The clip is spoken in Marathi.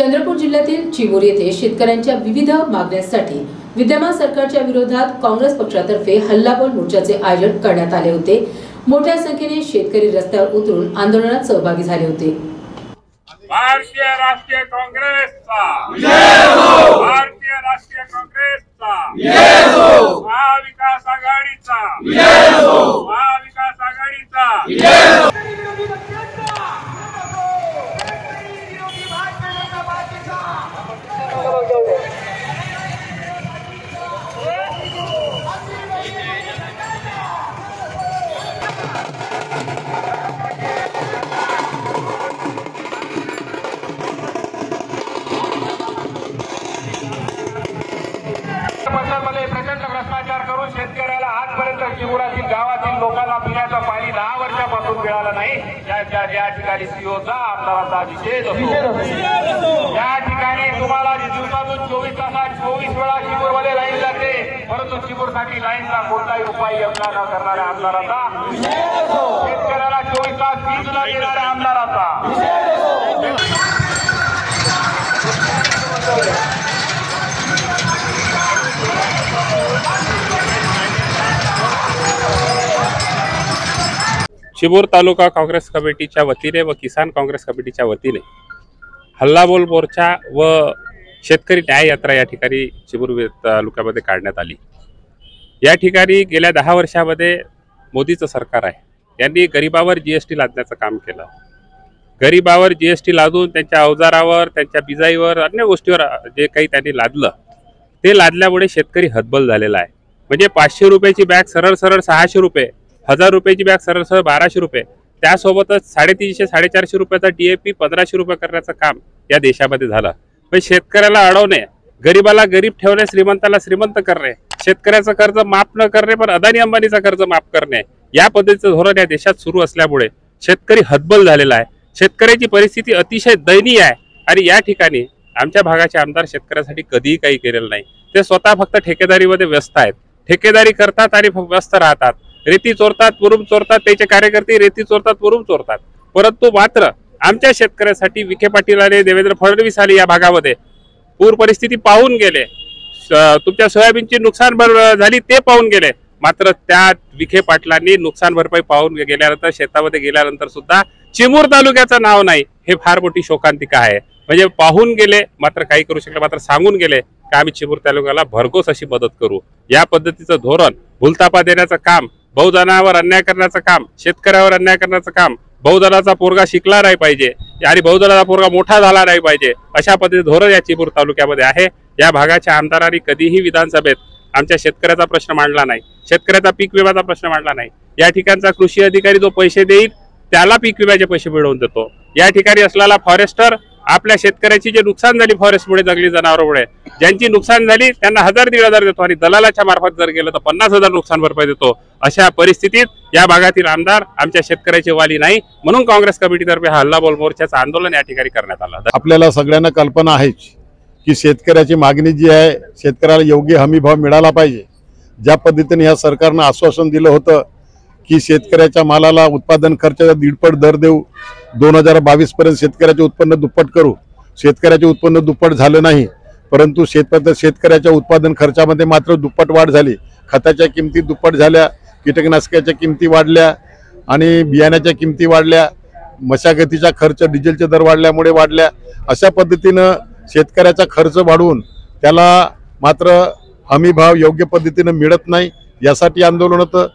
चंद्रपूर जिल्ह्यातील चिमूर येथे शेतकऱ्यांच्या विविध मागण्यांसाठी विद्यमान सरकारच्या विरोधात काँग्रेस पक्षातर्फे हल्लाबोल मोर्चाचे आयोजन करण्यात आले होते. मोठ्या संख्येने शेतकरी रस्त्यावर उतरून आंदोलनात सहभागी झाले होते. भारतीय राष्ट्रीय काँग्रेसचा. भारतीय राष्ट्रीय काँग्रेसचा. महाविकास आघाडीचा. महाविकास आघाडीचा. भ्रष्टाचार करून शेतकऱ्याला आजपर्यंत शिवरातील गावातील लोकांना पिण्याचं पाणी दहा वर्षापासून मिळालं नाही. ज्या ठिकाणी सीओचा आमदाराचा निषेध या ठिकाणी तुम्हाला दिवसातून चोवीस तासात चोवीस वेळा चिमूरमध्ये लाईन जाते परंतु चिमूरसाठी लाईनचा कोणताही उपाय योजना न करणाऱ्या आमदाराचा चिबूर तालुका काँग्रेस कमिटीच्या वतीने व किसान काँग्रेस कमिटीच्या वतीने हल्लाबोल मोर्चा व शेतकरी न्याय यात्रा या ठिकाणी चिबूर तालुक्यामध्ये काढण्यात आली. या ठिकाणी गेल्या दहा वर्षामध्ये मोदीचं सरकार आहे. यांनी गरिबावर जी एस टी लादण्याचं काम केलं. गरिबावर जी एस टी लादून त्यांच्या अवजारावर त्यांच्या बिजाईवर अन्य गोष्टीवर जे काही त्यांनी लादलं ते लादल्यामुळे शेतकरी हतबल झालेला आहे. म्हणजे पाचशे रुपयाची बॅग सरळ सरळ सहाशे रुपये हजार रुपयाची बॅग सरळ बाराशे रुपये. त्यासोबतच साडेतीनशे साडेचारशे रुपयाचा डी ए पी पंधराशे रुपये करण्याचं काम या देशामध्ये झालं. पण शेतकऱ्याला अडवणे गरीबाला गरीब ठेवणे श्रीमंताला श्रीमंत करणे. शेतकऱ्याचं कर्ज माफ न करणे पण अदानी अंबानीचं कर्ज माफ करणे. या पद्धतीचं धोरण या देशात सुरू असल्यामुळे शेतकरी हतबल झालेला आहे. शेतकऱ्याची परिस्थिती अतिशय दयनीय आहे. आणि या ठिकाणी आमच्या भागाचे आमदार शेतकऱ्यासाठी कधीही काही केलेलं नाही. ते स्वतः फक्त ठेकेदारीमध्ये व्यस्त आहेत. ठेकेदारी करतात आणि व्यस्त राहतात. रेती चोरतात पुरुम चोरतात त्याचे कार्यकर्ते रेती चोरतात पुरुम चोरतात. परंतु मात्र आमच्या शेतकऱ्यासाठी विखे पाटील आले देवेंद्र फडणवीस आले या भागामध्ये. पूर परिस्थिती पाहून गेले. तुमच्या सोयाबीनची नुकसान भर झाली ते पाहून गेले. मात्र त्या विखे पाटलांनी नुकसान भरपाई पाहून गेल्यानंतर शेतामध्ये गेल्यानंतर सुद्धा चिमूर तालुक्याचं नाव नाही हे फार मोठी शोकांतिका आहे. म्हणजे पाहून गेले मात्र काही करू शकले मात्र सांगून गेले की आम्ही चिमूर तालुक्याला भरघोस अशी मदत करू. या पद्धतीचं धोरण भूलतापा देण्याचं काम बहुजनावर अन्याय करण्याचं काम शेतकऱ्यावर अन्याय करण्याचं काम बहुजनाचा पोरगा शिकला नाही पाहिजे आणि बहुजनाचा पोरगा मोठा झाला नाही पाहिजे अशा पद्धतीचं धोरण या चिपूर तालुक्यामध्ये आहे. या भागाच्या आमदारांनी कधीही विधानसभेत आमच्या शेतकऱ्याचा प्रश्न मांडला नाही. शेतकऱ्याचा पीक विम्याचा प्रश्न मांडला नाही. या ठिकाणचा कृषी अधिकारी जो पैसे देईल त्याला पीक विम्याचे पैसे मिळवून देतो. या ठिकाणी असलेला फॉरेस्टर आपल्या शेतकऱ्याची जे नुकसान झाली फॉरेस्टमुळे जंगली जनावरांमुळे ज्यांची नुकसान झाली त्यांना हजार दीड हजार देतो आणि दलालाच्या मार्फत जर गेलं तर पन्नास हजार नुकसान भरपाई देतो. अशा परिस्थितीत या भागातील आमदार आमच्या शेतकऱ्याचे वाली नाही. म्हणून काँग्रेस कमिटीतर्फे हा हल्लाबोल मोर्चाचं आंदोलन या ठिकाणी करण्यात आलं. आपल्याला सगळ्यांना कल्पना आहेच की शेतकऱ्याची मागणी जी आहे शेतकऱ्याला योग्य हमीभाव मिळाला पाहिजे. ज्या पद्धतीने या सरकारनं आश्वासन दिलं होतं की शेतकऱ्याच्या मालाला उत्पादन खर्चाचा दीडपट दर देऊ दोन हजार बावीस पर्यंत शेतकऱ्याचे उत्पन्न दुप्पट करू. शेतकऱ्याचे उत्पन्न दुप्पट झालं नाही परंतु शेत शेतकऱ्याच्या उत्पादन खर्चामध्ये मात्र दुप्पट वाढ झाली. खताच्या किमती दुप्पट झाल्या कीटकनाशकाच्या किमती वाढल्या आणि बियाण्याच्या किमती वाढल्या मशागतीचा खर्च डिझेलचे दर वाढल्यामुळे वाढल्या. अशा पद्धतीनं शेतकऱ्याचा खर्च वाढवून त्याला मात्र हमी भाव योग्य पद्धतीनं मिळत नाही यासाठी आंदोलन होतं.